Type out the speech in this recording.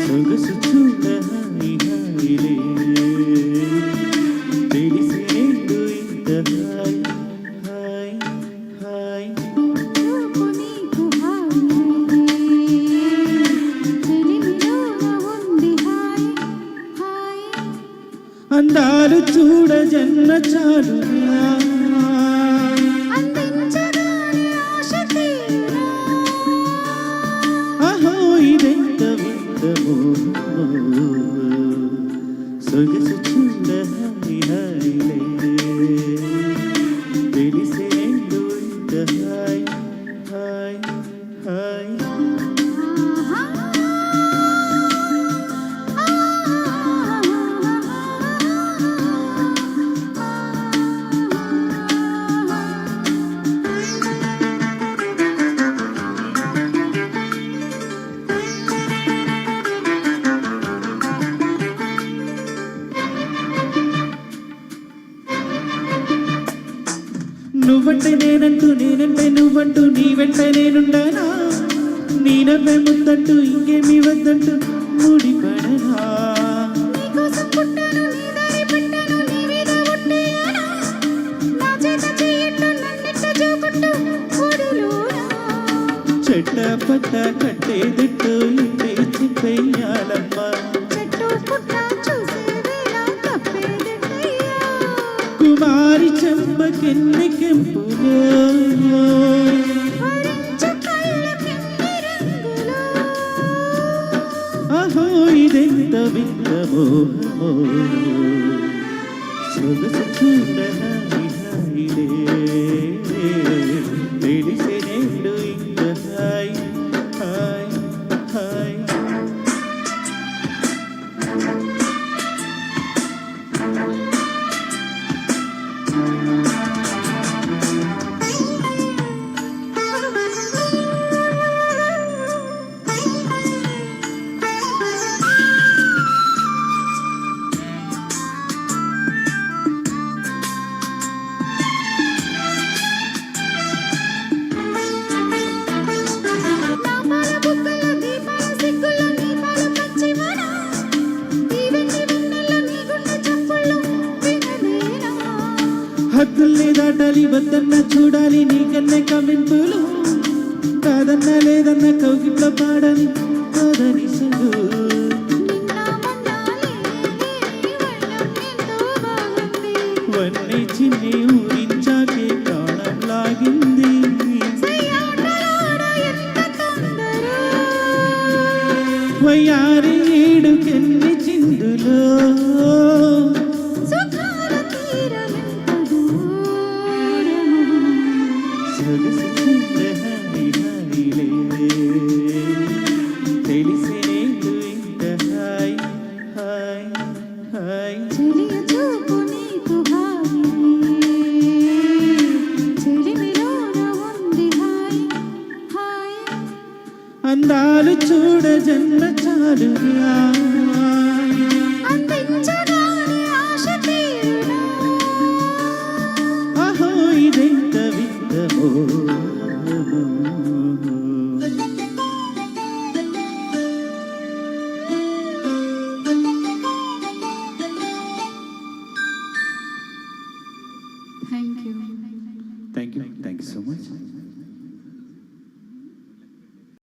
సొగసు చూడ హాయి హాయిలే ఇంత hi hi hi అందాలు చూడ జన్మ చాలునా సొగసు చూడ హాయి హాయిలే నువ్వంటే నేనంటూ నేనంటే నువ్వంటూ నీ వెంట నేనుండానా? నీ నవ్వే ముద్దంటూ ఇంకేమీ వద్దంటూ ముడిపడనా? చెట్ట పట్ట కట్టేదిట్టు ఇంటే చెప్పేయాలమ్మా కుమారి കമകെന്നിക്കും അഹോ ഇതെന്ത വിത്തമോ സ്വതസൂട ഹായി ഹായിലേ హద్దుల్ని దాటాలి వద్దన్న చూడాలి నీకన్నా కమింపులు కాదన్నా లేదన్న కౌగిట్లో పాడాలి కాదని సగు వన్నీ చిన్ని ఊరించాకే ప్రాణం లాగింది. వయ్యారి ఏడుకెన్ని చిందులో. అందాలు చూడ జన్మ చాలుగా అందించగానే ఆశ తీరునా అహో ఇదెంత వింతమో thank you thank you thank you so much